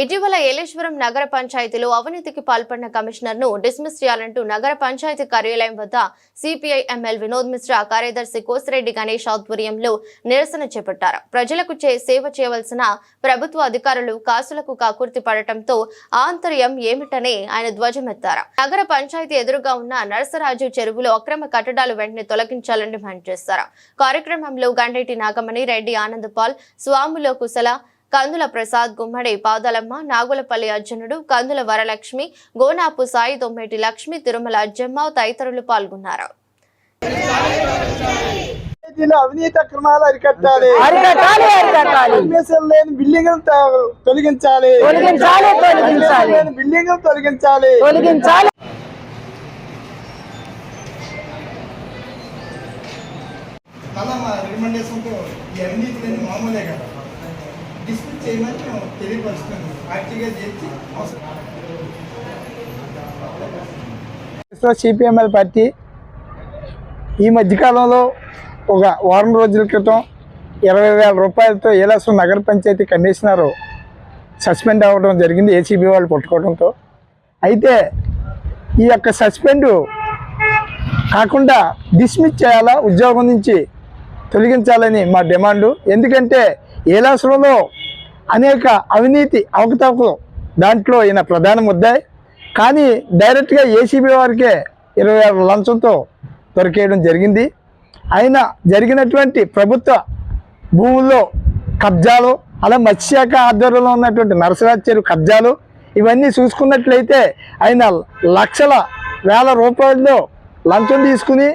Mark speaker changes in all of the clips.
Speaker 1: ఇటీవల ఏలేశ్వరం నగర పంచాయతీలో అవినీతికి పాల్పడిన కమిషనర్ను డిస్మిస్ చేయాలంటూ నగర పంచాయతీ కార్యాలయం వద్ద సిపిఐ ఎమ్మెల్ వినోద్ మిశ్రా కార్యదర్శి కోసిరెడ్డి గణేష్ ఆధ్వర్యంలో నిరసన చేపట్టారు. ప్రజలకు చే సేవ చేయవలసిన ప్రభుత్వ అధికారులు కాసులకు కాకుర్తి పడటంతో ఆంతర్యం ఏమిటని ఆయన ధ్వజమెత్తారు. నగర పంచాయతీ ఎదురుగా ఉన్న నరసరాజు చెరువులో అక్రమ కట్టడాలు వెంటనే తొలగించాలని డిమాండ్ చేశారు కార్యక్రమంలో గండేటి నాగమణి రెడ్డి ఆనందపాల్ స్వాములో కుశల కందుల ప్రసాద్ గుమ్మడి పాదాలమ్మ నాగులపల్లి అర్జునుడు కందుల వరలక్ష్మి గోనాపు సాయి తొమ్మిటి లక్ష్మి తిరుమల అజ్జమ్మ తదితరులు పాల్గొన్నారు.
Speaker 2: పంచాయతీలో అవినీతి అక్రమాలు అరికట్టాలి.
Speaker 3: అరికట్టాలి అరికట్టాలి.
Speaker 2: పర్మిషన్ లేని బిల్డింగ్ తొలగించాలి.
Speaker 3: తొలగించాలి
Speaker 2: బిల్డింగ్ తొలగించాలి.
Speaker 3: తొలగించాలి.
Speaker 2: రికమెండేషన్తో ఈ అవినీతి లేని మామూలే కదా. డిస్మిస్ చేయమని మేము తెలియపరుస్తున్నాము. యాక్టివ్గా చేసి సిపిఎంఎల్ పార్టీ ఈ మధ్యకాలంలో ఒక వారం రోజుల క్రితం ఇరవై వేల రూపాయలతో ఏలాసు నగర పంచాయతీ కమిషనరు సస్పెండ్ అవ్వడం జరిగింది ఏసీబీ వాళ్ళు పట్టుకోవడంతో. అయితే ఈ యొక్క సస్పెండ్ కాకుండా డిస్మిస్ చేయాలా ఉద్యోగం నుంచి తొలగించాలని మా డిమాండు. ఎందుకంటే ఏలాసులలో అనేక అవినీతి అవకతవకలు దాంట్లో ఈయన ప్రధాన ముద్దాయి కానీ డైరెక్ట్గా ఏసీబీ వారికే ఇరవై ఆరు లంచంతో దొరికేయడం జరిగింది. ఆయన జరిగినటువంటి ప్రభుత్వ భూముల్లో కబ్జాలు అలా మత్స్యశాఖ ఆధ్వర్యంలో ఉన్నటువంటి నరసరాజ్ చెరువు కబ్జాలు ఇవన్నీ చూసుకున్నట్లయితే ఆయన లక్షల వేల రూపాయల్లో లంచం తీసుకుని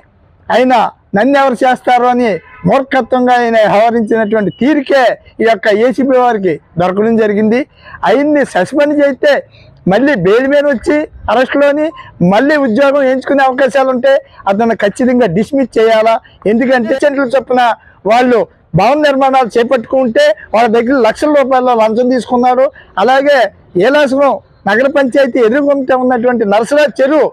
Speaker 2: ఆయన నన్ను ఎవరు చేస్తారు అని మూర్ఖత్వంగా ఆయన వ్యవహరించినటువంటి తీరికే ఈ యొక్క ఏసీపీ వారికి దొరకడం జరిగింది. ఆయన్ని సస్పెండ్ చేస్తే మళ్ళీ బెయిల్ మీద వచ్చి అరెస్ట్లోని మళ్ళీ ఉద్యోగం ఎంచుకునే అవకాశాలు ఉంటే అతను ఖచ్చితంగా డిస్మిస్ చేయాలా? ఎందుకంటే సెంట్రల్ చొప్పున వాళ్ళు భవన నిర్మాణాలు చేపట్టుకుంటే వాళ్ళ దగ్గర లక్షల రూపాయల లంచం తీసుకున్నారు. అలాగే ఏలాసనం నగర పంచాయతీ ఎదుర్కొంటే ఉన్నటువంటి నరసరాజ్ చెరువు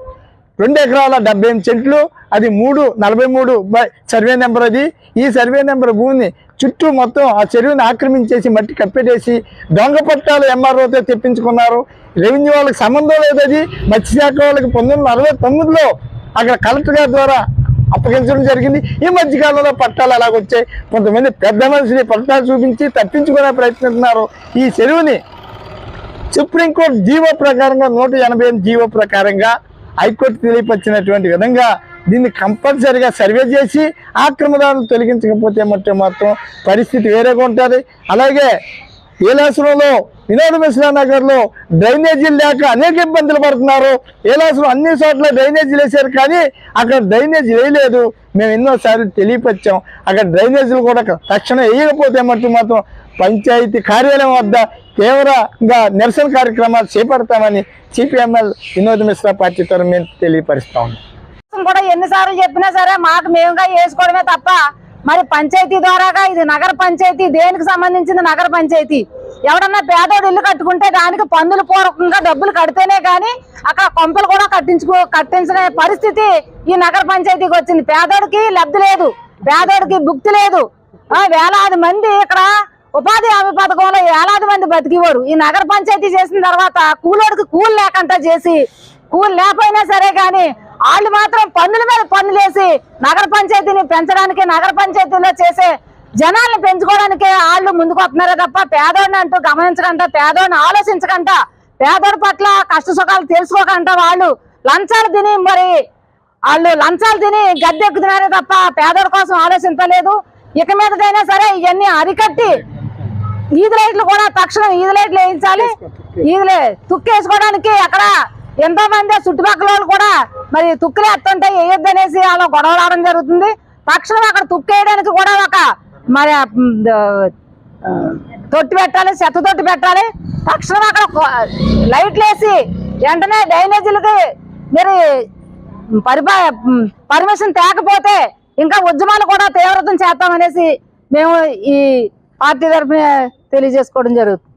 Speaker 2: రెండు ఎకరాల డెబ్బై సెంట్లు అది మూడు నలభై మూడు బై సర్వే నెంబర్ అది. ఈ సర్వే నెంబర్ భూమిని చుట్టూ మొత్తం ఆ చెరువుని ఆక్రమించేసి మట్టి కప్పెట్టేసి దొంగ పట్టాలు ఎంఆర్ఓతో తెప్పించుకున్నారు. రెవెన్యూ వాళ్ళకి సంబంధం లేదు అది. మత్స్యశాఖ వాళ్ళకి పంతొమ్మిది వందల అరవై తొమ్మిదిలో అక్కడ కలెక్టర్ గారి ద్వారా అప్పగించడం జరిగింది. ఈ మధ్యకాలంలో పట్టాలు అలాగొచ్చాయి కొంతమంది పెద్ద మనిషిని పట్టాలు చూపించి తప్పించుకునే ప్రయత్నిస్తున్నారు ఈ చెరువుని సుప్రీంకోర్టు జీవో ప్రకారంగా నూట ఎనభై ఎనిమిది జీవో ప్రకారంగా హైకోర్టు తెలియపరిచినటువంటి విధంగా దీన్ని కంపల్సరిగా సర్వే చేసి ఆక్రమదాలను తొలగించకపోతే మట్టి మాత్రం పరిస్థితి వేరేగా ఉంటుంది. అలాగే ఏలాసురంలో వినోద మిశ్రా నగర్లో డ్రైనేజీలు లేక అనేక ఇబ్బందులు పడుతున్నారు. ఏలాసురం అన్ని చోట్ల డ్రైనేజీలు వేశారు కానీ అక్కడ డ్రైనేజీ వేయలేదు. మేము ఎన్నోసార్లు తెలియపరిచాం. అక్కడ డ్రైనేజీలు కూడా తక్షణం వేయకపోతే మట్టు మాత్రం పంచాయతీ కార్యాలయం వద్ద తీవ్రంగా నిరసన కార్యక్రమాలు చేపడతామని సిపిఎంఎల్ వినోద్ మిశ్రా పార్టీ తరఫు మేము తెలియపరుస్తాం
Speaker 3: కూడా ఎన్నిసార్లు చెప్పినా సరే మాకు మేముగా వేసుకోవడమే తప్ప మరి పంచాయతీ ద్వారాగా ఇది నగర పంచాయతీ దేనికి సంబంధించింది నగర పంచాయతీ? ఎవడన్నా పేదోడు ఇల్లు కట్టుకుంటే దానికి పన్నులు పూర్వకంగా డబ్బులు కడితేనే కానీ అక్కడ కొంపలు కూడా కట్టించుకో కట్టించిన పరిస్థితి ఈ నగర పంచాయతీకి వచ్చింది. పేదోడికి లబ్ధి లేదు పేదోడికి భుక్తి లేదు. వేలాది మంది ఇక్కడ ఉపాధి హామీ పథకంలో వేలాది మంది బతికివారు. ఈ నగర పంచాయతీ చేసిన తర్వాత కూలోడికి కూలి లేకుండా చేసి కూలి లేకపోయినా సరే కానీ వాళ్ళు మాత్రం పన్నుల మీద పన్నులేసి నగర పంచాయతీని పెంచడానికి నగర పంచాయతీలో చేసే జనాల్ని పెంచుకోవడానికే వాళ్ళు ముందుకు వస్తున్నారే తప్ప పేదోడిని అంటూ గమనించకంట పేదోడిని ఆలోచించకంట పేదోడి పట్ల కష్ట సుఖాలు తెలుసుకోకంట వాళ్ళు. లంచాలు తిని మరి వాళ్ళు లంచాలు తిని గద్దెక్కుతున్నారే తప్ప పేదోడి కోసం ఆలోచించలేదు. ఇక మీదటైనా సరే ఇవన్నీ అరికట్టి ఈది లైట్లు కూడా తక్షణం ఈది లైట్లు వేయించాలి ఈదులే తుక్కేసుకోవడానికి అక్కడ ఎంతో మంది చుట్టుపక్కల వాళ్ళు కూడా మరి తుక్కులు ఎత్తుంటే వేయొద్దనేసి అలా గొడవ రావడం జరుగుతుంది. తక్షణం అక్కడ తుక్కేయడానికి కూడా ఒక మరి తొట్టి పెట్టాలి చెత్త తొట్టి పెట్టాలి. తక్షణం అక్కడ లైట్లు వేసి వెంటనే డ్రైనేజీలకి మీరు పరిపా పర్మిషన్ తేకపోతే ఇంకా ఉద్యమాలు కూడా తీవ్రతం చేస్తామనేసి మేము ఈ పార్టీ తరఫున తెలియజేసుకోవడం జరుగుతుంది.